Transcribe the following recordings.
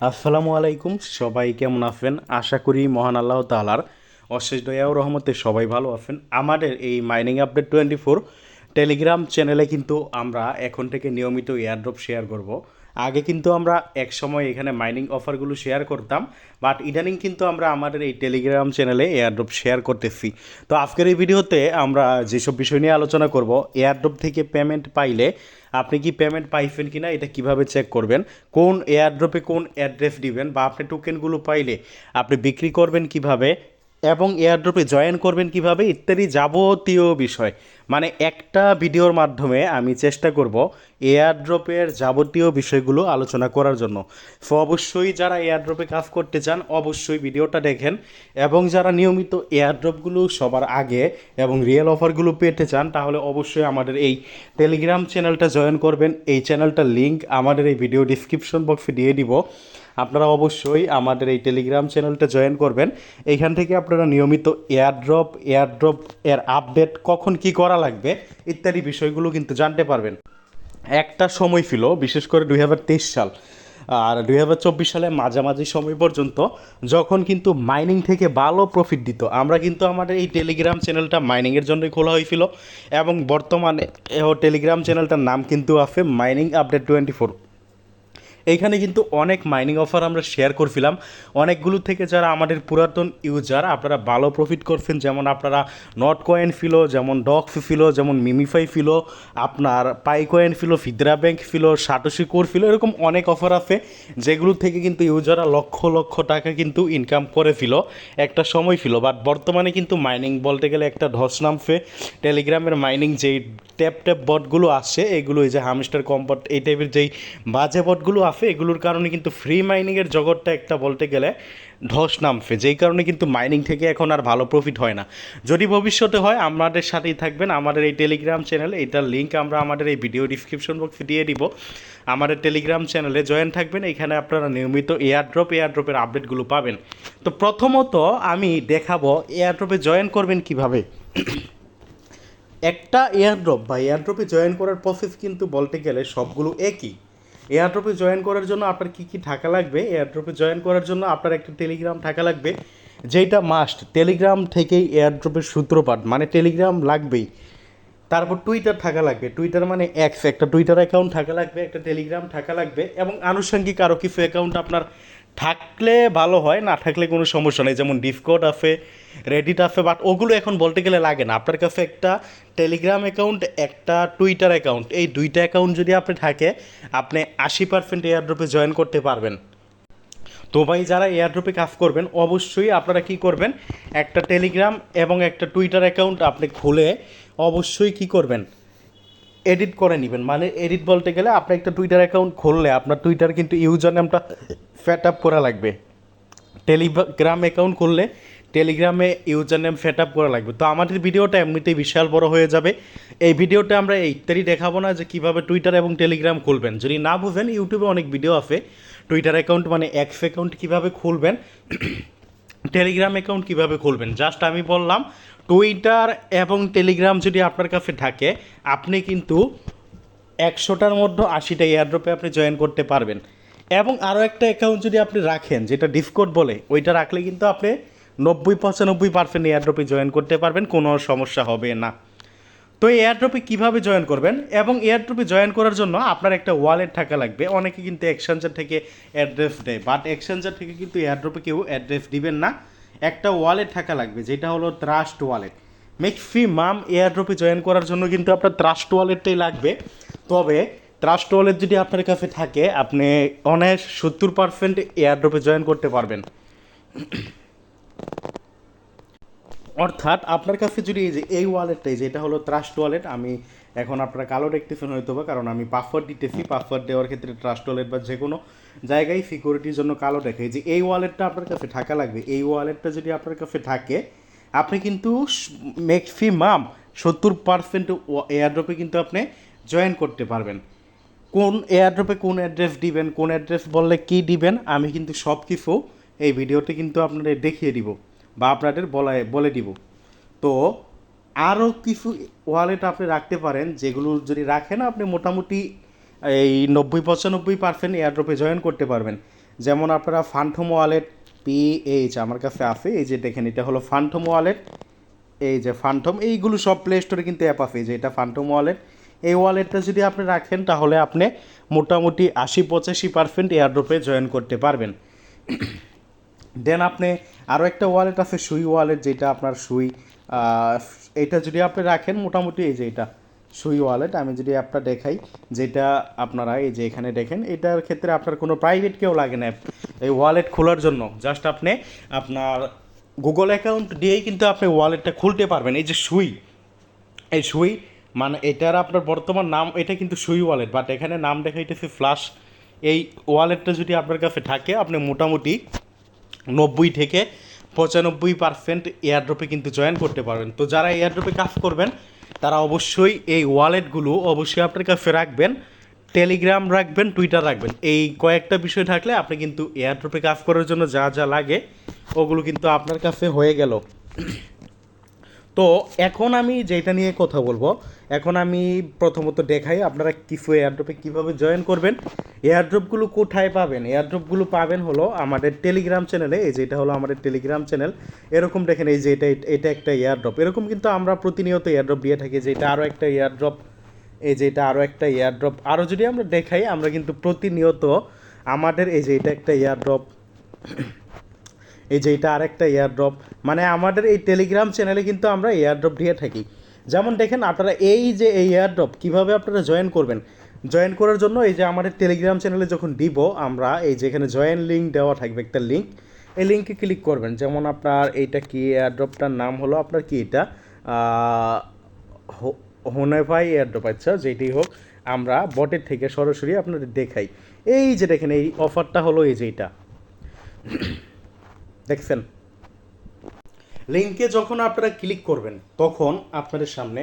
আসসালামু আলাইকুম, সবাই কেমন আছেন? আশা করি মহান আল্লাহ তালার অশেষ দয়া রহমতে সবাই ভালো আছেন। আমাদের এই mining update twenty four Telegram চ্যানেলে কিন্তু আমরা এখন থেকে নিয়মিত এয়ারড্রপ শেয়ার করব। আগে কিন্তু আমরা এক সময় এখানে মাইনিং অফারগুলো শেয়ার করতাম বাট ইদানিং কিন্তু আমরা আমাদের এই টেলিগ্রাম চ্যানেলে এয়ারড্রপ শেয়ার করতেছি। তো আজকের এই ভিডিওতে আমরা যেসব বিষয় নিয়ে আলোচনা করব এয়ারড্রপ থেকে পেমেন্ট পাইলে আপনি কি পেমেন্ট পাইছেন কিনা এটা কীভাবে চেক করবেন, কোন এয়ারড্রপে কোন অ্যাড্রেস দিবেন বা আপনি টোকেনগুলো পাইলে আপনি বিক্রি করবেন কীভাবে এবং এয়ারড্রপে জয়েন করবেন কীভাবে ইত্যাদি যাবতীয় বিষয়। মানে একটা ভিডিওর মাধ্যমে আমি চেষ্টা করব এয়ারড্রপের যাবতীয় বিষয়গুলো আলোচনা করার জন্য। সো অবশ্যই যারা এয়ারড্রপে কাজ করতে চান, অবশ্যই ভিডিওটা দেখেন এবং যারা নিয়মিত এয়ারড্রপগুলো সবার আগে এবং রিয়েল অফারগুলো পেতে চান, তাহলে অবশ্যই আমাদের এই টেলিগ্রাম চ্যানেলটা জয়েন করবেন। এই চ্যানেলটার লিঙ্ক আমাদের এই ভিডিও ডিসক্রিপশন বক্সে দিয়ে দিব। আপনারা অবশ্যই আমাদের এই টেলিগ্রাম চ্যানেলটা জয়েন করবেন। এইখান থেকে আপনারা নিয়মিত এয়ারড্রপ এয়ারড্রপ এর আপডেট কখন কি করা লাগবে ইত্যাদি বিষয়গুলো কিন্তু জানতে পারবেন। একটা সময় ছিল, বিশেষ করে দুই হাজার তেইশ সাল। আর দুই হাজার চব্বিশ সালে মাঝামাঝি সময় পর্যন্ত যখন কিন্তু মাইনিং থেকে ভালো প্রফিট দিত, আমরা কিন্তু আমাদের এই টেলিগ্রাম চ্যানেলটা মাইনিংয়ের জন্যই খোলা হয়েছিল। এবং বর্তমানে টেলিগ্রাম চ্যানেলটার নাম কিন্তু আছে মাইনিং আপডেট টোয়েন্টি ফোর এইখানে কিন্তু অনেক মাইনিং অফার আমরা শেয়ার করছিলাম। অনেকগুলো থেকে যারা আমাদের পুরাতন ইউজার আপনারা ভালো প্রফিট করছেন। যেমন আপনারা নট কয়েন ফিলো যেমন ডক্স ফিলো যেমন মিমিফাই ফিলো আপনার পাই কয়েন ফিলো ফিদ্রা ব্যাংক ফিলো সাটোশি কোর ফিলো এরকম অনেক অফার আছে, যেগুলো থেকে কিন্তু ইউজাররা লক্ষ লক্ষ টাকা কিন্তু ইনকাম করে ফিল একটা সময় ছিল বাট বর্তমানে কিন্তু মাইনিং বলতে গেলে একটা ধস নামছে। টেলিগ্রামের মাইনিং যেই ট্যাপ ট্যাপ বটগুলো আসছে, এগুলো এই যে হামস্টার কম্পট এই টাইপের যেই বাজে বটগুলো আছে এগুলোর কারণে কিন্তু ফ্রি মাইনিংয়ের জগৎটা একটা বলতে গেলে ধস নামছে যেই কারণে কিন্তু মাইনিং থেকে এখন আর ভালো প্রফিট হয় না। যদি ভবিষ্যতে হয়, আমাদের সাথেই থাকবেন। আমাদের এই টেলিগ্রাম চ্যানেল এটার লিঙ্ক আমরা আমাদের এই ভিডিও ডিসক্রিপশন বক্সে দিয়ে দিব। আমাদের টেলিগ্রাম চ্যানেলে জয়েন থাকবেন। এখানে আপনারা নিয়মিত এয়ারড্রপ এয়ারড্রপের আপডেটগুলো পাবেন। তো প্রথমত আমি দেখাবো এয়ারড্রপে জয়েন করবেন কীভাবে? একটা এয়ারড্রপ বা এয়ারড্রপে জয়েন করার প্রসেস কিন্তু বলতে গেলে সবগুলো একই। এয়ারড্রপে জয়েন করার জন্য আপনার কী কী টাকা লাগবে? এয়ারড্রপে জয়েন করার জন্য আপনার একটা টেলিগ্রাম টাকা লাগবে যেটা মাস্ট টেলিগ্রাম থেকেই এয়ারড্রপের সূত্রপাত মানে টেলিগ্রাম লাগবেই। তারপর টুইটার থাকা লাগবে। টুইটার মানে এক্স একটা টুইটার অ্যাকাউন্ট থাকা লাগবে, একটা টেলিগ্রাম থাকা লাগবে, এবং আনুষঙ্গিক আরও কিছু অ্যাকাউন্ট আপনার থাকলে ভালো হয়, না থাকলে কোনো সমস্যা নেই, যেমন ডিসকোড আছে রেডিট আছে বাট ওগুলো এখন বলতে গেলে লাগে না। আপনার কাছে একটা টেলিগ্রাম অ্যাকাউন্ট একটা টুইটার অ্যাকাউন্ট এই দুইটা অ্যাকাউন্ট যদি আপনি থাকে, আপনি আশি পার্সেন্ট এয়ারড্রপে জয়েন করতে পারবেন। তো ভাই, যারা এয়ারড্রপে কাজ করবেন, অবশ্যই আপনারা কি করবেন? একটা টেলিগ্রাম এবং একটা টুইটার অ্যাকাউন্ট আপনি খুলে অবশ্যই কি করবেন? এডিট করে নেবেন। মানে এডিট বলতে গেলে আপনি একটা টুইটার অ্যাকাউন্ট খুললে আপনার টুইটার কিন্তু ইউজার নামটা ফ্যাট আপ করা লাগবে। টেলিগ্রাম অ্যাকাউন্ট খুললে টেলিগ্রামে ইউজার নেম সেট আপ করা লাগবে। তো আমাদের ভিডিওটা এমনিতেই বিশাল বড় হয়ে যাবে। এই ভিডিওটা আমরা ইত্যাদি দেখাবো না যে কীভাবে টুইটার এবং টেলিগ্রাম খুলবেন। যদি না বুঝেন ইউটিউবে অনেক ভিডিও আছে। টুইটার অ্যাকাউন্ট মানে এক্স অ্যাকাউন্ট কীভাবে খুলবেন? টেলিগ্রাম অ্যাকাউন্ট কীভাবে খুলবেন? জাস্ট আমি বললাম টুইটার এবং টেলিগ্রাম যদি আপনার কাছে থাকে, আপনি কিন্তু একশোটার মধ্যে আশিটা এয়ারড্রপে আপনি জয়েন করতে পারবেন। এবং আরও একটা অ্যাকাউন্ট যদি আপনি রাখেন, যেটা ডিসকোড বলে, ওইটা রাখলে কিন্তু আপনি নব্বই পঁচানব্বই পার্সেন্ট এয়ারড্রপে জয়েন করতে পারবেন, কোনো সমস্যা হবে না। তো এই এয়ারড্রপে কীভাবে জয়েন করবেন? এবং এয়ারড্রপে জয়েন করার জন্য আপনার একটা ওয়ালেট থাকা লাগবে। অনেকে কিন্তু এক্সচেঞ্জার থেকে অ্যাড্রেস দেয় বাট এক্সচেঞ্জার থেকে কিন্তু এয়ারড্রপে কেউ অ্যাড্রেস দিবেন না। একটা ওয়ালেট থাকা লাগবে, যেটা হলো ট্রাস্ট ওয়ালেট ম্যাক্সিমাম এয়ারড্রপে জয়েন করার জন্য কিন্তু আপনার ট্রাস্ট ওয়ালেটটাই লাগবে। তবে ট্রাস্ট ওয়ালেট যদি আপনার কাছে থাকে, আপনি অনেক সত্তর পার্সেন্ট এয়ারড্রপে জয়েন করতে পারবেন। অর্থাৎ আপনার কাছে যদি এই যে এই ওয়ালেটটাই যেটা হলো ট্রাস্ট ওয়ালেট আমি এখন আপনারা কালো দেখতেছেন হয়তো বা, কারণ আমি পাসওয়ার্ড দিতেছি পাসওয়ার্ড দেওয়ার ক্ষেত্রে ট্রাস্ট ওয়ালেট বা যে কোনো জায়গায় সিকিউরিটির জন্য কালো দেখে যে এই ওয়ালেটটা আপনার কাছে থাকা লাগবে, এই ওয়ালেটটা যদি আপনার কাছে থাকে, আপনি কিন্তু ম্যাক্সিমাম সত্তর পার্সেন্ট এয়ারড্রপে কিন্তু আপনি জয়েন করতে পারবেন। কোন এয়ারড্রপে কোন অ্যাড্রেস দিবেন, কোন অ্যাড্রেস বললে কী দিবেন, আমি কিন্তু সব কিছু এই ভিডিওতে কিন্তু আপনাদের দেখিয়ে দিব বা আপনাদের বলায় বলে দিব। তো আরও কিছু ওয়ালেট আপনি রাখতে পারেন, যেগুলো যদি রাখেন আপনি মোটামুটি এই নব্বই পঁচানব্বই পার্সেন্ট এয়ারড্রপে জয়েন করতে পারবেন। যেমন আপনারা ফান্টম ওয়ালেট পিএইচ আমার কাছে আছে, এই যে দেখেন, এটা হলো ফান্টম ওয়ালেট এই যে ফান্টম এইগুলো সব প্লে স্টোরে কিন্তু অ্যাপ আছে যে এটা ফান্টম ওয়ালেট এই ওয়ালেটটা যদি আপনি রাখেন, তাহলে আপনি মোটামুটি আশি পঁচাশি পার্সেন্ট এয়ারড্রপে জয়েন করতে পারবেন। দেন আপনি আরও একটা ওয়ালেট আছে, সুই ওয়ালেট যেটা আপনার সুই এটা যদি আপনি রাখেন, মোটামুটি এই যে এটা, সুই ওয়ালেট আমি যদি অ্যাপটা দেখাই, যেটা আপনারা এই যে এখানে দেখেন, এটার ক্ষেত্রে আপনার কোনো প্রাইভেট কেউ লাগে না এই ওয়ালেট খোলার জন্য। জাস্ট আপনি আপনার গুগল অ্যাকাউন্ট দিয়েই কিন্তু আপনি ওয়ালেটটা খুলতে পারবেন। এই যে সুই, এই সুই মানে এটার আপনার বর্তমান নাম, এটা কিন্তু সুই ওয়ালেট বাট এখানে নাম দেখাইতেছে ফ্লাশ এই ওয়ালেটটা যদি আপনার কাছে থাকে, আপনি মোটামুটি নব্বই থেকে পঁচানব্বই পারসেন্ট এয়ারড্রপে কিন্তু জয়েন করতে পারবেন। তো যারা এয়ারড্রপে কাজ করবেন, তারা অবশ্যই এই ওয়ালেটগুলো অবশ্যই আপনার কাছে রাখবেন টেলিগ্রাম রাখবেন টুইটার রাখবেন। এই কয়েকটা বিষয় থাকলে আপনি কিন্তু এয়ারড্রপে কাজ করার জন্য যা যা লাগে, ওগুলো কিন্তু আপনার কাছে হয়ে গেল। তো এখন আমি যেটা নিয়ে কথা বলব, এখন আমি প্রথমত দেখাই আপনারা কিছু এয়ারড্রপে কীভাবে জয়েন করবেন। এয়ারড্রপগুলো কোথায় পাবেন? এয়ারড্রপগুলো পাবেন হলো আমাদের টেলিগ্রাম চ্যানেলে এই যে এটা হলো আমাদের টেলিগ্রাম চ্যানেল এরকম দেখেন এই যে এটা এটা একটা এয়ারড্রপ এরকম কিন্তু আমরা প্রতিনিয়ত এয়ারড্রপ দিয়ে থাকি যে এটা আরও একটা এয়ারড্রপ এই যে এটা আরও একটা এয়ারড্রপ আরও যদি আমরা দেখাই, আমরা কিন্তু প্রতিনিয়ত আমাদের এই যে এটা একটা এয়ারড্রপ এই যে এটা আরেকটা এয়ারড্রপ মানে আমাদের এই টেলিগ্রাম চ্যানেলে কিন্তু আমরা এয়ারড্রপ দিয়ে থাকি। যেমন দেখেন, আপনারা এই যে এই এয়ারড্রপ কীভাবে আপনারা জয়েন করবেন? জয়েন করার জন্য এই যে আমাদের টেলিগ্রাম চ্যানেলে যখন দিব, আমরা এই যে এখানে জয়েন লিঙ্ক দেওয়া থাকবে একটা লিঙ্ক এই লিঙ্কে ক্লিক করবেন। যেমন আপনার এইটা কি এয়ারড্রপটার নাম হলো? আপনার কি এটা? হোনেফাই এয়ারড্রপ আচ্ছা যেটি হোক, আমরা বটের থেকে সরাসরি আপনাদের দেখাই। এই যে দেখেন, এই অফারটা হলো এই যে এটা। দেখছেন? লিঙ্কে যখন আপনারা ক্লিক করবেন, তখন আপনাদের সামনে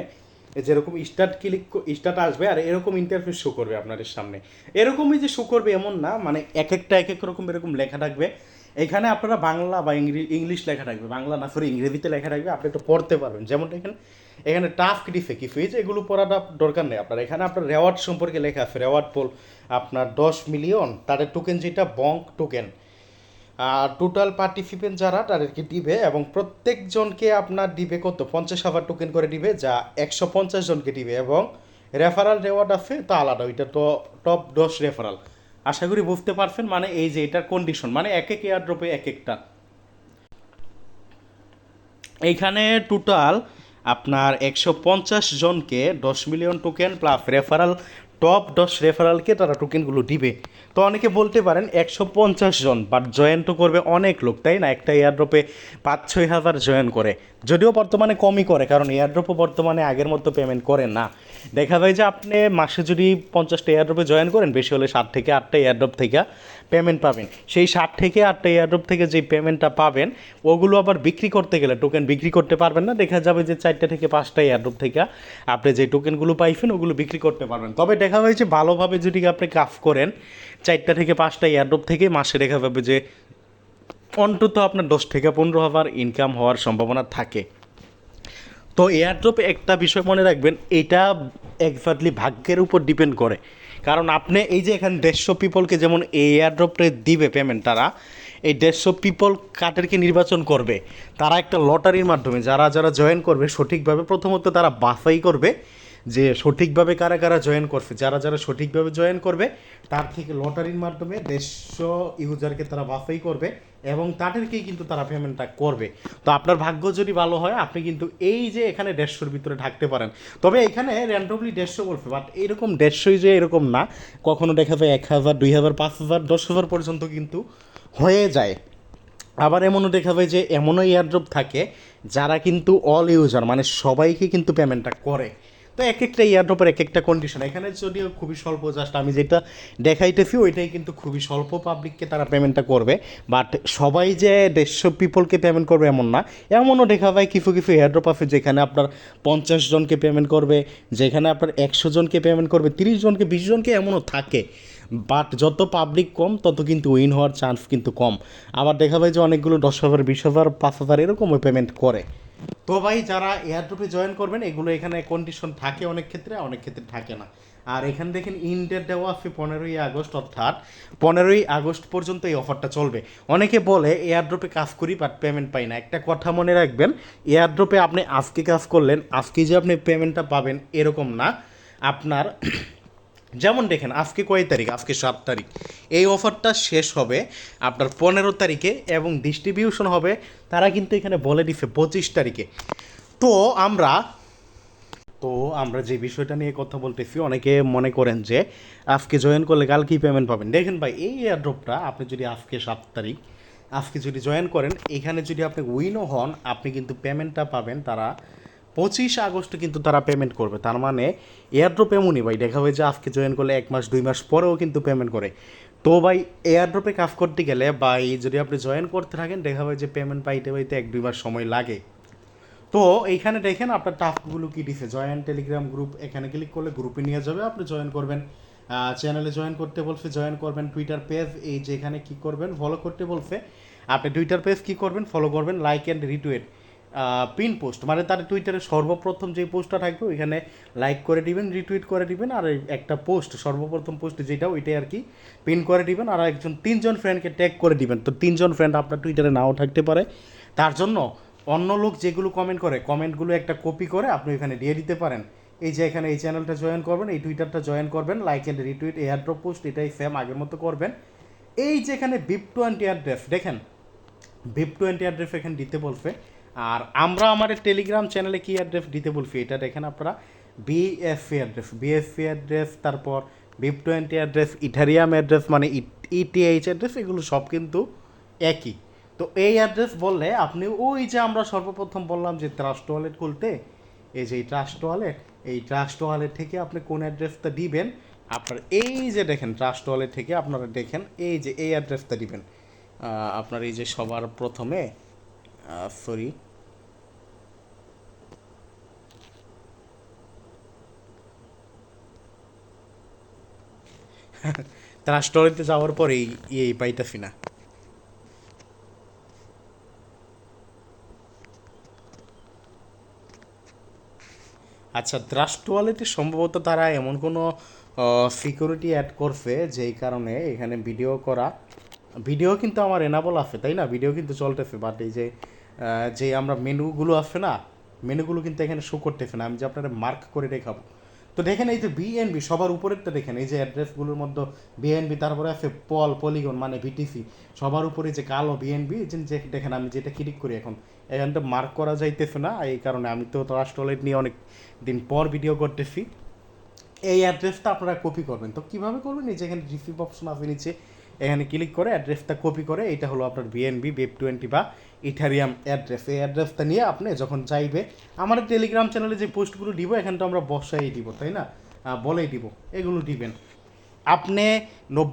যেরকম স্টার্ট ক্লিক স্টার্ট আসবে আর এরকম ইন্টারফেস শো করবে আপনাদের সামনে। এরকমই যে শো করবে এমন না মানে এক একটা, এক এক রকম এরকম লেখা থাকবে। এখানে আপনারা বাংলা বা ইংলিশ লেখা থাকবে, বাংলা না সরি ইংরেজিতে লেখা থাকবে, আপনি একটু পড়তে পারবেন। যেমন এখানে এখানে টাস্ক ডিফে কি ফিজ এগুলো পড়াটা দরকার নেই আপনার। এখানে আপনার রেওয়ার্ড সম্পর্কে লেখা আছে রেওয়ার্ড পোল আপনার দশ মিলিয়ন তাদের টোকেন যেটা বঙ্ক টোকেন টোটাল পার্টিসিপেন্ট যারা, তাদেরকে দিবে এবং প্রত্যেকজনকে আপনার দিবে কত? পঞ্চাশ হাজার টোকেন করে দিবে, যা একশো পঞ্চাশ জনকে দিবে এবং রেফারাল রেওয়ার্ড আছে, তা আলাদা। ওইটা তো টপ দশ রেফারাল আশা করি বুঝতে পারছেন মানে এই যে এটার কন্ডিশন মানে এক এক এয়ারড্রপে এক একটা। এইখানে টোটাল আপনার একশো পঞ্চাশ জনকে দশ million token plus referral top দশ রেফারালকে তারা টোকেনগুলো দিবে। তো অনেকে বলতে পারেন একশো পঞ্চাশ জন বাট জয়েন তো করবে অনেক লোক, তাই না? একটা এয়ারড্রপে পাঁচ ছয় হাজার জয়েন করে। যদিও বর্তমানে কমই করে, কারণ এয়ারড্রপও বর্তমানে আগের মতো পেমেন্ট করে না। দেখা যায় যে আপনি মাসে যদি পঞ্চাশটা এয়ারড্রপে জয়েন করেন, বেশি হলে ষাট থেকে আটটা এয়ারড্রপ থেকে পেমেন্ট পাবেন। সেই ষাট থেকে আটটা এয়ারড্রপ থেকে যে পেমেন্টটা পাবেন, ওগুলো আবার বিক্রি করতে গেলে টোকেন বিক্রি করতে পারবেন না। দেখা যাবে যে চারটে থেকে পাঁচটা এয়ারড্রপ থেকে আপনি যে টোকেনগুলো পাইছেন, ওগুলো বিক্রি করতে পারবেন। তবে দেখা হয়েছে ভালোভাবে যদি আপনি কাফ করেন, চারটা থেকে পাঁচটা এয়ারড্রপ থেকে মাসে দেখা যাবে যে অন্তত আপনার দশ থেকে পনেরো হাজার ইনকাম হওয়ার সম্ভাবনা থাকে। তো এয়ারড্রপে একটা বিষয় মনে রাখবেন, এটা একজাক্টলি ভাগ্যের উপর ডিপেন্ড করে। কারণ আপনি এই যে এখানে দেড়শো পিপলকে যেমন এই এয়ারড্রপে দিবে পেমেন্ট তারা, এই দেড়শো পিপল কাদেরকে নির্বাচন করবে, তারা একটা লটারির মাধ্যমে যারা যারা জয়েন করবে, সঠিকভাবে প্রথমত তারা বাছাই করবে। যে সঠিকভাবে কারা কারা জয়েন করছে, যারা যারা সঠিকভাবে জয়েন করবে, তার থেকে লটারির মাধ্যমে দেড়শো ইউজারকে তারা বাছাই করবে এবং তাদেরকেই কিন্তু তারা পেমেন্টটা করবে। তো আপনার ভাগ্য যদি ভালো হয়, আপনি কিন্তু এই যে এখানে দেড়শোর ভিতরে ঢাকতে পারেন। তবে এখানে র্যান্ডমলি দেড়শো বলবে বাট এরকম দেড়শোই যে এরকম না, কখনো দেখা যায় এক হাজার, দুই হাজার, পাঁচ হাজার, দশ হাজার পর্যন্ত কিন্তু হয়ে যায়। আবার এমনও দেখা যায় যে এমনও এয়ারড্রপ থাকে, যারা কিন্তু অল ইউজার মানে সবাইকে কিন্তু পেমেন্টটা করে। তো এক একটা এয়ারড্রপের এক একটা কন্ডিশন এখানে যদিও খুবই স্বল্প জাস্ট আমি যেটা দেখাইতেছি, ওইটাই কিন্তু খুবই স্বল্প পাবলিককে তারা পেমেন্টটা করবে। বাট সবাই যে দেড়শো পিপলকে পেমেন্ট করবে এমন না। এমনও দেখা যায় কিছু কিছু এয়ারড্রপ আছে যেখানে আপনার পঞ্চাশ জনকে পেমেন্ট করবে, যেখানে আপনার একশো জনকে পেমেন্ট করবে, তিরিশ জনকে, বিশ জনকে এমনও থাকে। বাট যত পাবলিক কম, তত কিন্তু উইন হওয়ার চান্স কিন্তু কম। আবার দেখা যায় যে অনেকগুলো দশ হাজার বিশ হাজার পাঁচ হাজার এরকমও পেমেন্ট করে। তো ভাই, যারা এয়ারড্রপে জয়েন করবেন, এগুলো এখানে কন্ডিশন থাকে অনেক ক্ষেত্রে অনেক ক্ষেত্রে থাকে না। আর এখানে দেখেন ইন্ডেট দেওয়া আছে পনেরোই আগস্ট, অর্থাৎ পনেরোই আগস্ট পর্যন্ত এই অফারটা চলবে। অনেকে বলে এয়ারড্রপে কাজ করি বাট পেমেন্ট পাই না। একটা কথা মনে রাখবেন এয়ারড্রপে আপনি আজকে কাজ করলেন, আজকে যে আপনি পেমেন্টটা পাবেন, এরকম না। আপনার যেমন দেখেন, আজকে কয় তারিখ? আজকে সাত তারিখ। এই অফারটা শেষ হবে আপনার পনেরো তারিখে এবং ডিস্ট্রিবিউশন হবে, তারা কিন্তু এখানে বলে দিছে পঁচিশ তারিখে। তো আমরা তো আমরা যে বিষয়টা নিয়ে কথা বলতেছি, অনেকে মনে করেন যে আজকে জয়েন করলে কাল কালকেই পেমেন্ট পাবেন? দেখেন ভাই, এই এয়ারড্রপটা আপনি যদি আজকে সাত তারিখ, আজকে যদি জয়েন করেন, এখানে যদি আপনি উইনও হন, আপনি কিন্তু পেমেন্টটা পাবেন তারা পঁচিশ আগস্ট কিন্তু তারা পেমেন্ট করবে। তার মানে এয়ারড্রপ এমনই ভাই, দেখা হয় যে আজকে জয়েন করলে এক মাস, দুই মাস পরেও কিন্তু পেমেন্ট করে। তো ভাই এয়ারড্রপে কাজ করতে গেলে এই যদি আপনি জয়েন করতে থাকেন, দেখা হয় যে পেমেন্ট পাইতে পাইতে এক, দুই মাস সময় লাগে। তো এইখানে দেখেন আপনার টাস্কগুলো কী দিছে। জয়েন টেলিগ্রাম গ্রুপ এখানে ক্লিক করলে গ্রুপে নিয়ে যাবে, আপনি জয়েন করবেন। চ্যানেলে জয়েন করতে বলছে জয়েন করবেন টুইটার পেজ এই যে এখানে কি করবেন ফলো করতে বলছে। আপনি টুইটার পেজ কী করবেন ফলো করবেন like and retweet pin post মানে তার টুইটারে সর্বপ্রথম যে পোস্টটা থাকবে, ওইখানে লাইক করে দিবেন রিটুইট করে দিবেন, আর একটা পোস্ট সর্বপ্রথম পোস্ট যেটা ওইটাই আর কি পিন করে দিবেন, আর একজন তিনজন ফ্রেন্ডকে ট্যাগ করে দিবেন। তো তিনজন ফ্রেন্ড আপনার টুইটারে নাও থাকতে পারে। তার জন্য অন্য লোক যেগুলো কমেন্ট করে কমেন্টগুলো একটা কপি করে আপনি এখানে দিয়ে দিতে পারেন। এই যে এখানে এই চ্যানেলটা জয়েন করবেন, এই টুইটারটা জয়েন করবেন like and retweet airdrop post এটাই সেম আগের মতো করবেন। এই যে এখানে বিপ টোয়েন্টি অ্যাড্রেস দেখেন বিপ টোয়েন্টি অ্যাড্রেস এখানে দিতে বলছে। আর আমরা আমাদের টেলিগ্রাম চ্যানেলে কি অ্যাড্রেস দিতে বলছি? এটা দেখেন আপনারা বিএসসি অ্যাড্রেস বিএসসি অ্যাড্রেস তারপর BEP twenty address Ethereum address মানে ইটিএইচ অ্যাড্রেস এগুলো সব কিন্তু একই। তো এই অ্যাড্রেস বললে আপনি ওই যে আমরা সর্বপ্রথম বললাম যে ট্রাস্ট ওয়ালেট খুলতে, এই যে এই ট্রাস্ট ওয়ালেট এই ট্রাস্ট ওয়ালেট থেকে আপনি কোন অ্যাড্রেসটা দিবেন? আপনার এই যে দেখেন ট্রাস্ট ওয়ালেট থেকে আপনারা দেখেন এই যে এই অ্যাড্রেসটা দিবেন। আপনার এই যে সবার প্রথমে সরি ট্রাস্ট ওয়ালেটে যাওয়ার পরেই এই পাইতাছি না। আচ্ছা ট্রাস্ট ওয়ালেটে সম্ভবত তারা এমন কোনো সিকিউরিটি অ্যাড করছে যেই কারণে এখানে ভিডিও করা। ভিডিও কিন্তু আমার এনাবল আছে, তাই না? ভিডিও কিন্তু চলতেছে বাট এই যে যে আমরা মেনুগুলো আছে না মেনুগুলো কিন্তু এখানে শো করতেছে না। আমি যে আপনারা মার্ক করে দেখাবো। তো দেখেন এই যে বিএনবি সবার উপরেরটা দেখেন, এই যে অ্যাড্রেসগুলোর মধ্যে বিএনবি তারপরে আছে পল পলিগন মানে ভিটিসি সবার উপরে যে কালো বিএনবি যে দেখেন আমি যেটা ক্লিক করি এখন, এখানটা মার্ক করা যাইতেছে না, এই কারণে আমি তো রাষ্ট্রলাইট নিয়ে অনেক দিন পর ভিডিও করতেছি। এই অ্যাড্রেসটা আপনারা কপি করবেন। তো কীভাবে করবেন? এই যে এখানে রিসিভ অপশন আছে নিচে এখানে ক্লিক করে অ্যাড্রেসটা কপি করে, এটা হলো আপনার বিএনবি বেব টোয়েন্টি বা ইথারিয়াম অ্যাড্রেস এই অ্যাড্রেসটা নিয়ে আপনি যখন চাইবে, আমাদের টেলিগ্রাম চ্যানেলে যে পোস্টগুলো দিব, এখানে তো আমরা বসাই দিব, তাই না? বলেই দিব, এগুলো দিবেন। আপনি নব,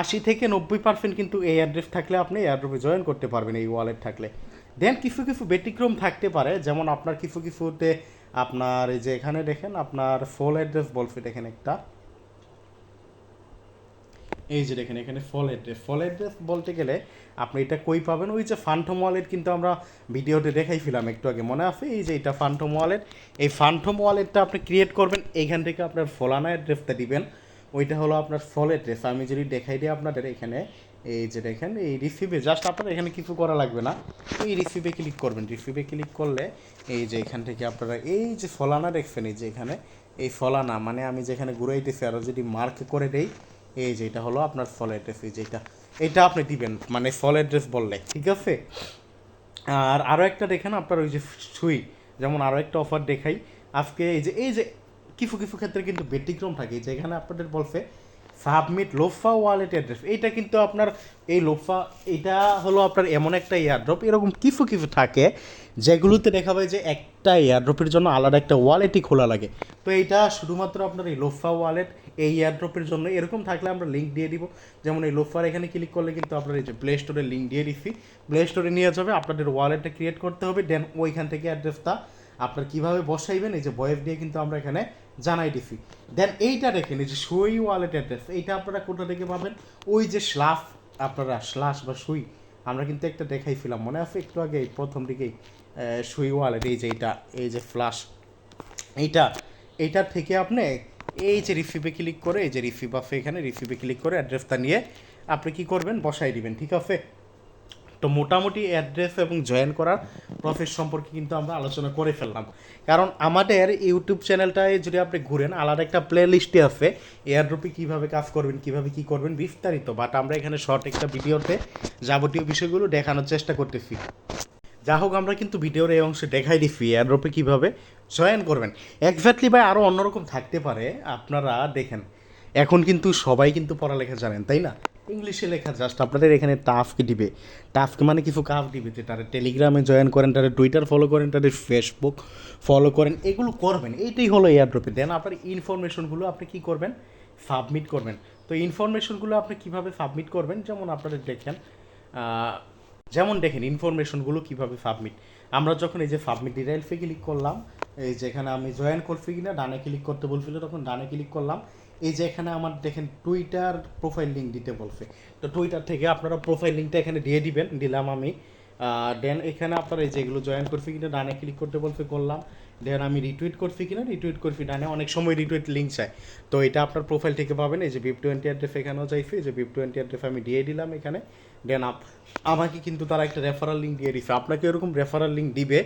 আশি থেকে নব্বই পার্সেন্ট কিন্তু এই অ্যাড্রেস থাকলে আপনি এয়ারড্রপে জয়েন করতে পারবেন, এই ওয়ালেট থাকলে। দেন কিছু কিছু ব্যতিক্রম থাকতে পারে, যেমন আপনার কিছু কিছুতে আপনার এই যে এখানে দেখেন, আপনার ফোল অ্যাড্রেস বলছে দেখেন একটা। এই যে দেখেন, এখানে ফল অ্যাড্রেস ফল অ্যাড্রেস বলতে গেলে আপনি এটা কই পাবেন? ওই যে ফান্টম ওয়ালেট কিন্তু আমরা ভিডিওতে দেখাইছিলাম একটু আগে, মনে আছে? এই যে এটা ফান্টম ওয়ালেট এই ফান্টম ওয়ালেটটা আপনি ক্রিয়েট করবেন, এইখান থেকে আপনার ফলানা অ্যাড্রেসটা দিবেন। ওইটা হলো আপনার ফল অ্যাড্রেস আমি যদি দেখাই দিই আপনাদের এখানে, এই যে দেখেন, এই রিসিভে জাস্ট আপনার এখানে কিছু করা লাগবে না। এই রিসিভে ক্লিক করবেন। রিসিভে ক্লিক করলে এই যে এখান থেকে আপনারা, এই যে ফলানা দেখছেন, এই যে এখানে, এই ফলানা মানে আমি যেখানে ঘুরাইতেছি আরও যদি মার্ক করে দেই এই যে এটা হলো আপনার ফল অ্যাড্রেস এই যে এটা এটা আপনি দিবেন মানে ফল অ্যাড্রেস বললে, ঠিক আছে? আর আরও একটা দেখেন আপনার ওই যে সুই, যেমন আরও একটা অফার দেখাই। আজকে এই যে এই যে, কিছু কিছু ক্ষেত্রে কিন্তু ব্যতিক্রম থাকে। যে এখানে আপনাদের বলছে সাবমিট লোফা ওয়ালেট অ্যাড্রেস এইটা কিন্তু আপনার এই লোফা এটা হলো আপনার এমন একটা এয়ারড্রপ এরকম কিছু কিছু থাকে, যেগুলোতে দেখা যায় যে একটা এয়ারড্রপের জন্য আলাদা একটা ওয়ালেটই খোলা লাগে। তো এইটা শুধুমাত্র আপনার এই লোফা ওয়ালেট এই এয়ারড্রপের জন্য। এরকম থাকলে আমরা লিঙ্ক দিয়ে দিব। যেমন এই লোফার এখানে ক্লিক করলে কিন্তু আপনার এই যে প্লে স্টোরের লিঙ্ক দিয়ে দিচ্ছি প্লে স্টোরে নিয়ে যাবে, আপনাদের ওয়ালেটটা ক্রিয়েট করতে হবে দেন ওইখান থেকে অ্যাড্রেসটা আপনার কীভাবে বসাইবেন, এই যে বয়েস দিয়ে কিন্তু আমরা এখানে জানাই দিছি। দেন এইটা দেখেন, এই যে সুই ওয়ালেট অ্যাড্রেস এইটা আপনারা কোথা থেকে পাবেন? ওই যে স্লাফ, আপনারা স্লাশ বা সুই, আমরা কিন্তু একটা দেখাইছিলাম, মনে আছে? একটু আগে প্রথম দিকেই সুই ওয়ালেট এই যে এইটা, এই যে ফ্লাশ এইটা এইটার থেকে আপনি এই যে রিসিভে ক্লিক করে, এই যে রিসিভ আছে এখানে রিসিভে ক্লিক করে অ্যাড্রেসটা নিয়ে আপনি কি করবেন? বসাই দিবেন, ঠিক আছে? তো মোটামুটি অ্যাড্রেস এবং জয়েন করার প্রসেস সম্পর্কে কিন্তু আমরা আলোচনা করে ফেললাম। কারণ আমাদের ইউটিউব চ্যানেলটায় যদি আপনি ঘুরেন, আলাদা একটা প্লে লিস্টে আছে এয়ারড্রপে কীভাবে কাজ করবেন, কীভাবে কী করবেন, বিস্তারিত। বাট আমরা এখানে শর্ট একটা ভিডিওতে যাবতীয় বিষয়গুলো দেখানোর চেষ্টা করতেছি। যা হোক, আমরা কিন্তু ভিডিওর এই অংশে দেখাই দিচ্ছি এয়ারড্রপে কীভাবে জয়েন করবেন। এক্স্যাক্টলি ভাই আরও অন্যরকম থাকতে পারে। আপনারা দেখেন, এখন কিন্তু সবাই কিন্তু পড়ালেখা জানেন, তাই না? ইংলিশে লেখা জাস্ট আপনাদের এখানে টাস্ক দিবে? টাস্ক মানে কিছু কাজ দিবে? যে তারা টেলিগ্রামে জয়েন করেন, তারা টুইটার ফলো করেন তাদের ফেসবুক ফলো করেন, এগুলো করবেন। এইটাই হলো এয়ারড্রপে দেন আপনার ইনফরমেশনগুলো আপনি কী করবেন? সাবমিট করবেন। তো ইনফরমেশনগুলো আপনি কীভাবে সাবমিট করবেন? যেমন আপনাদের দেখেন যেমন দেখেন ইনফরমেশনগুলো কীভাবে সাবমিট আমরা যখন এই যে সাবমিট ডিটেলসে ক্লিক করলাম, এই যে এখানে আমি জয়েন করছি কিনা, ডানে ক্লিক করতে বলছিল, তখন ডানে ক্লিক করলাম। এই যে এখানে আমার দেখেন টুইটার প্রোফাইল লিঙ্ক দিতে বলছে। তো টুইটার থেকে আপনারা প্রোফাইল লিঙ্কটা এখানে দিয়ে দিবেন, দিলাম আমি। দেন এখানে আপনারা এই যেগুলো জয়েন করছি কিনা, ডানে ক্লিক করতে বলছে, করলাম। দেন আমি রিটুইট করছি কিনা রিটুইট করছি ডানে। অনেক সময় রিটুইট লিঙ্ক চাই তো এটা আপনার প্রোফাইল থেকে পাবেন। এই যে বিপ টোয়েন্টি অ্যাড্রেস এখানেও চাইছে, এই যে বিপ টোয়েন্টি অ্যাড্রেস আমি দিয়ে দিলাম এখানে। দেন আমাকে কিন্তু তারা একটা রেফারাল লিঙ্ক দিয়ে দিছে। আপনাকে এরকম রেফারাল লিঙ্ক দিবে,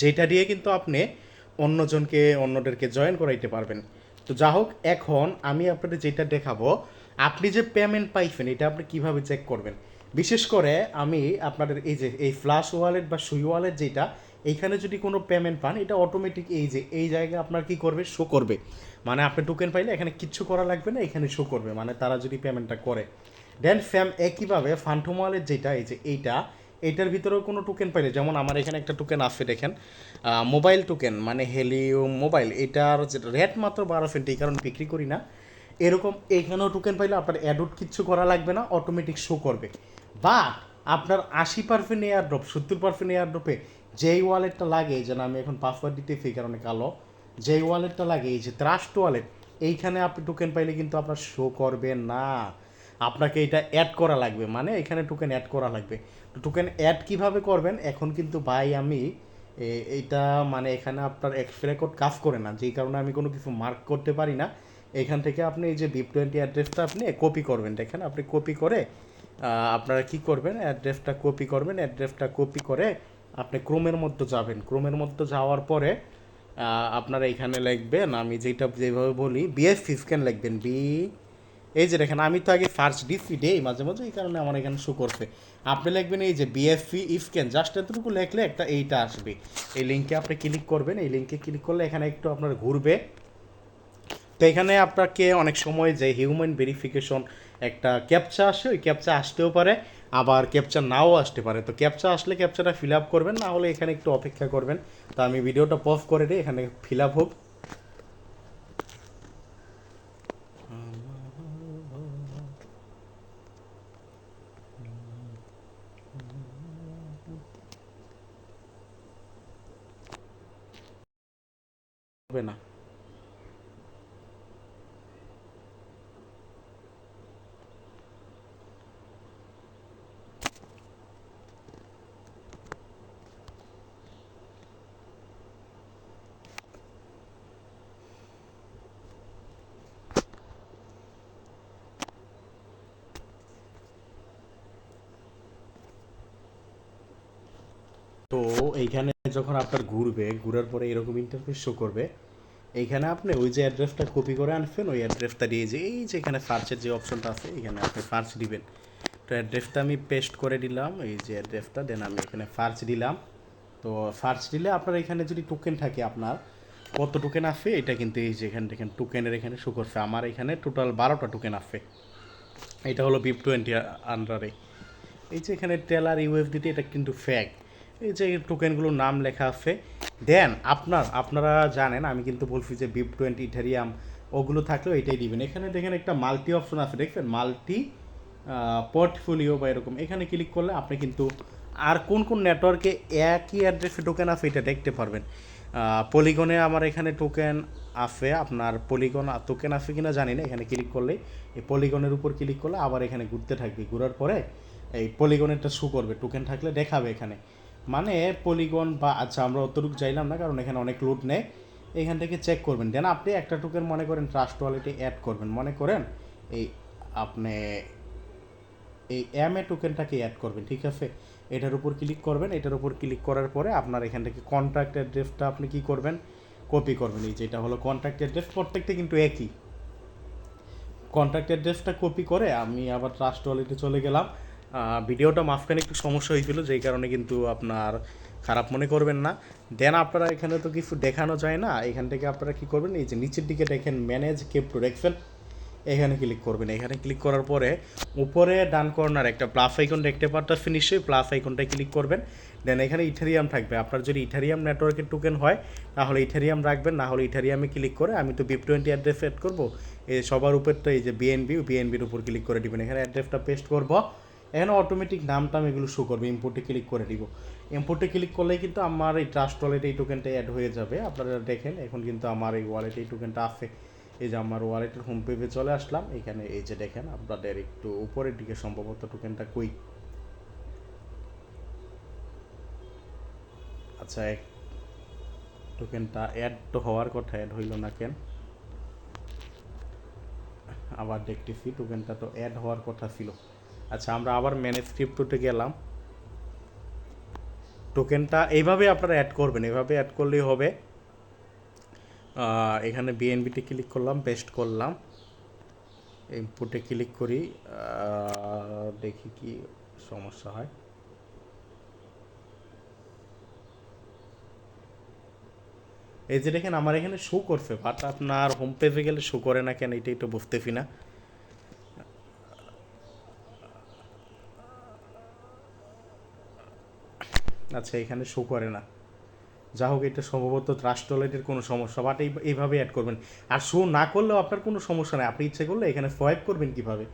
যেটা দিয়ে কিন্তু আপনি অন্যজনকে, অন্যদেরকে জয়েন করাইতে পারবেন। তো যা হোক, এখন আমি আপনাদের যেটা দেখাবো, আপনি যে পেমেন্ট পাইছেন, এটা আপনি কীভাবে চেক করবেন? বিশেষ করে আমি আপনাদের এই যে, এই ফ্লাশ ওয়ালেট বা সুই ওয়ালেট যেটা, এইখানে যদি কোনো পেমেন্ট পান, এটা অটোমেটিক এই যে, এই জায়গায় আপনার কি করবে? শো করবে। মানে আপনি টোকেন পাইলে এখানে কিচ্ছু করা লাগবে না, এখানে শো করবে। মানে তারা যদি পেমেন্টটা করে। দেন ফ্যাম একইভাবে ফান্টম ওয়ালেট যেটা, এই যে এইটা, এইটার ভিতরেও কোনো টোকেন পাইলে যেমন আমার এখানে একটা টোকেন আছে, দেখেন। মোবাইল টোকেন মানে হেলিও মোবাইল এটার রেট মাত্র বারো সেন্ট এই কারণে বিক্রি করি না। এরকম এইখানেও টোকেন পাইলে আপনার অ্যাডোট কিচ্ছু করা লাগবে না অটোমেটিক শো করবে। বা আপনার আশি পার্সেন্ট এয়ার ড্রপ সত্তর পার্সেন্ট এয়ার ড্রপে যেই ওয়ালেটটা লাগে যেন আমি এখন পাসওয়ার্ড দিতেছি, এই কারণে কালো। যেই ওয়ালেটটা লাগে, এই যে ট্রাস্ট ওয়ালেট এইখানে আপনি টোকেন পাইলে কিন্তু আপনার শো করবে না। আপনাকে এটা অ্যাড করা লাগবে। মানে এখানে টোকেন অ্যাড করা লাগবে। টোকেন অ্যাড কীভাবে করবেন? এখন কিন্তু ভাই আমি, এ- এইটা মানে এখানে আপনার এক্স রেকর্ড কাজ করে না। যেই কারণে আমি কোনো কিছু মার্ক করতে পারি না। এখান থেকে আপনি এই যে বিপ টোয়েন্টি অ্যাড্রেসটা আপনি কপি করবেন। দেখেন, আপনি কপি করে আপনারা কি করবেন? অ্যাড্রেসটা কপি করবেন। অ্যাড্রেসটা কপি করে আপনি ক্রোমের মধ্যে যাবেন। ক্রোমের মধ্যে যাওয়ার পরে আপনারা এখানে লিখবেন, আমি যেটা যেভাবে বলি বিএফ স্ক্যান লিখবেন। বি এই যে দেখেন, আমি তো আগে ফার্স্ট ডিসি দেই মাঝে মাঝে এই কারণে আমার এখানে শো করছে। আপনি লিখবেন এই যে বিএফপি স্ক্যান জাস্ট এতটুকু লিখলে একটা এইটা আসবে। এই লিঙ্কে আপনি ক্লিক করবেন, এই লিঙ্কে ক্লিক করলে এখানে একটু আপনার ঘুরবে। তো এখানে আপনাকে অনেক সময় যে হিউম্যান ভেরিফিকেশন একটা ক্যাপচা আসে, ওই ক্যাপচা আসতেও পারে, আবার ক্যাপচা নাও আসতে পারে। তো ক্যাপচা আসলে ক্যাপচাটা ফিল আপ করবেন, না হলে এখানে একটু অপেক্ষা করবেন। তো আমি ভিডিওটা পজ করে দিই এখানে ফিল আপ হোক। হবে না। তো এইখানে যখন আপনার ঘুরবে ঘুরার পরে এরকম ইন্টারফেস শো করবে এইখানে আপনি ওই যে অ্যাড্রেসটা কপি করে আনবেন, ওই অ্যাড্রেসটা দিয়ে যে এই যে এখানে সার্চের যে অপশনটা আছে, এখানে আপনি সার্চ দিবেন। তো অ্যাড্রেসটা আমি পেস্ট করে দিলাম, এই যে অ্যাড্রেসটা দেন আমি এখানে সার্চ দিলাম। তো সার্চ দিলে আপনার এখানে যদি টোকেন থাকে আপনার, কত টোকেন আছে? এটা কিন্তু এই যে এখানে দেখেন টোকেনের এখানে শো করছে। আমার এখানে টোটাল বারোটা টোকেন আছে। এটা হলো বিপ টোয়েন্টি আন্ডারে এই যে এখানে টেলার ইউএফডিতে এটা কিন্তু ফ্যাক এই যে টোকেনগুলোর নাম লেখা আছে। দেন আপনার, আপনারা জানেন, আমি কিন্তু বলছি যে বিপ টোয়েন্টি ইথারিয়াম, ওগুলো থাকলেও এটাই দিবেন। এখানে দেখেন একটা মাল্টি অপশন আছে দেখবেন মাল্টি পোর্টফোলিও বা এরকম। এখানে ক্লিক করলে আপনি কিন্তু আর কোন কোন নেটওয়ার্কে একই অ্যাড্রেসে টোকেন আছে এটা দেখতে পারবেন। পলিগনে আমার এখানে টোকেন আছে, আপনার পলিগন টোকেন আছে কিনা জানি না। এখানে ক্লিক করলে, এই পলিগনের উপর ক্লিক করলে আবার এখানে ঘুরতে থাকবে। ঘুরার পরে এই পলিগনেরটা শু করবে। টোকেন থাকলে দেখাবে এখানে। মানে পলিগন বা আচ্ছা আমরা অতটুকু চাইলাম না, কারণ এখানে অনেক লোড নেয় এখান থেকে চেক করবেন। দেন আপনি একটা টোকেন মনে করেন ট্রাস্ট ওয়ালেটে অ্যাড করবেন। মনে করেন এই আপনি এই এম এ টোকেনটাকে অ্যাড করবেন, ঠিক আছে? এটার উপর ক্লিক করবেন। এটার উপর ক্লিক করার পরে আপনার এখান থেকে কন্ট্যাক্ট অ্যাড্রেসটা আপনি কি করবেন? কপি করবেন। এই যেটা হলো কন্ট্যাক্ট অ্যাড্রেস প্রত্যেকটা কিন্তু একই। কন্ট্যাক্ট অ্যাড্রেসটা কপি করে আমি আবার ট্রাস্ট ওয়ালেটে চলে গেলাম। ভিডিওটা মাঝখানে একটু সমস্যা হয়েছিল, যেই কারণে কিন্তু আপনার খারাপ মনে করবেন না। দেন আপনারা এখানে তো কিছু দেখানো যায় না। এখান থেকে আপনারা কি করবেন, এই যে নিচের দিকে দেখেন ম্যানেজ ক্রিপ্টো দেখছেন? এখানে ক্লিক করবেন। এখানে ক্লিক করার পরে উপরে ডান কর্নার একটা প্লাস আইকন দেখতে পারতেছেন নিশ্চয়ই প্লাস আইকনটায় ক্লিক করবেন। দেন এখানে ইথেরিয়াম থাকবে। আপনার যদি ইথারিয়াম নেটওয়ার্কের টোকেন হয়, তাহলে ইথেরিয়াম রাখবেন, না হলে ইথারিয়ামে ক্লিক করে আমি তো বিপ টোয়েন্টি অ্যাড্রেস সেট করব। এই সবার উপরটা এই যে বিএনবি বিএনবির উপর ক্লিক করে দিবেন। এখানে অ্যাড্রেসটা পেস্ট করব। এখানে অটোমেটিক নাম টাম এগুলো শো করবে ইম্পোর্টে ক্লিক করে দিব ইম্পোর্টে ক্লিক করলেই কিন্তু আমার এই ট্রাস্ট ওয়ালেট এই টোকেনটা অ্যাড হয়ে যাবে। আপনারা দেখেন, এখন কিন্তু আমার এই ওয়ালেট এই টোকেনটা আছে। এই যে আমার ওয়ালেটের হোম পেজে চলে আসলাম। এখানে এই যে দেখেন, আপনাদের একটু উপরের দিকে সম্ভবত টোকেনটা কই? আচ্ছা এক টোকেনটা অ্যাড তো হওয়ার কথা অ্যাড হইল না কেন? আবার দেখতেছি টোকেনটা তো অ্যাড হওয়ার কথা ছিল। আচ্ছা আমরা আবার ম্যানেজ ক্রিপ্টোতে গেলাম। টোকেনটা এইভাবে আপনারা অ্যাড করবেন এভাবে অ্যাড করলেই হবে। এখানে বিএনবিতে ক্লিক করলাম পেস্ট করলাম। ইনপুটে ক্লিক করি দেখি কি সমস্যা হয়। এই যে দেখেন, আমার এখানে শো করছে বাট আপনার হোম পেজে গেলে শো করে না কেন? এটাই তো বুঝতেছি না। আচ্ছা এখানে শো করে না। যা হোক, এটা সম্ভবত ট্রাস্ট ওয়ালেটের কোনো সমস্যা বাট এই, এইভাবে অ্যাড করবেন। আর শো না করলেও আপনার কোনো সমস্যা নেই। আপনি ইচ্ছে করলে এখানে সোয়াইপ করবেন কীভাবে?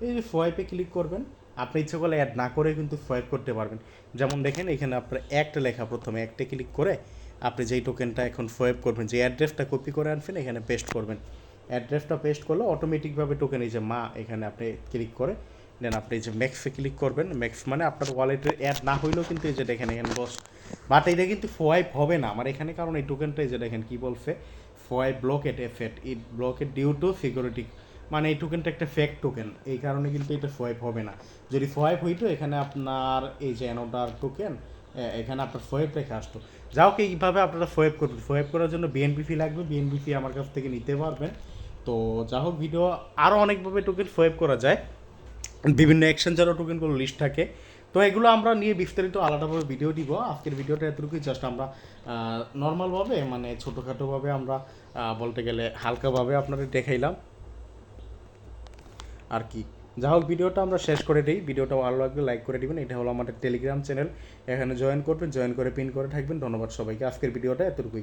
এই যে সোয়াইপে ক্লিক করবেন, আপনি ইচ্ছে করলে অ্যাড না করে কিন্তু সোয়াইপ করতে পারবেন। যেমন দেখেন, এখানে আপনার একটা লেখা প্রথমে। একটা ক্লিক করে আপনি যেই টোকেনটা এখন সোয়াইপ করবেন যে অ্যাড্রেসটা কপি করে আনবেন এখানে পেস্ট করবেন। অ্যাড্রেসটা পেস্ট করলে অটোমেটিকভাবে টোকেন এই যে মা, এখানে আপনি ক্লিক করে দেন আপনি যে ম্যাক্সে ক্লিক করবেন ম্যাক্স মানে আপনার ওয়ালেটের অ্যাড না হইলেও কিন্তু এই যে দেখেন এখানে বস বাট এটা কিন্তু সোয়াইপ হবে না। আমার এখানে কারণ এই টোকেনটা এই যে দেখেন কী বলছে swipe blocked effect it blocked due to security মানে এই টোকেনটা একটা ফেক টোকেন এই কারণে কিন্তু এটা সোয়াইপ হবে না। যদি সোয়াইপ হইতো, এখানে আপনার এই যে অ্যানোডার টোকেন এখানে আপনার সোয়েব রেখে আসতো। যা হোক, এইভাবে আপনারা সোয়েব করবেন সোয়েব করার জন্য বিএনপি ফি লাগবে। বিএনপি ফি আমার কাছ থেকে নিতে পারবেন। তো যা হোক ভিডিও আরও অনেকভাবে টোকেন সোয়েব করা যায়। বিভিন্ন এক্সচেঞ্জারও টোকেনগুলো লিস্ট থাকে। তো এগুলো আমরা নিয়ে বিস্তারিত আলাদাভাবে ভিডিও দিব। আজকের ভিডিওটা এতটুকুই জাস্ট আমরা নর্মালভাবে মানে ছোটোখাটোভাবে আমরা বলতে গেলে হালকাভাবে আপনাদের দেখাইলাম। আর কি। যা হোক ভিডিওটা আমরা শেষ করে দিই। ভিডিওটা ভালো লাগলে লাইক করে দিবেন। এটা হলো আমাদের টেলিগ্রাম চ্যানেল এখানে জয়েন করবেন জয়েন করে পিন করে থাকবেন। ধন্যবাদ সবাইকে। আজকের ভিডিওটা এতটুকুই।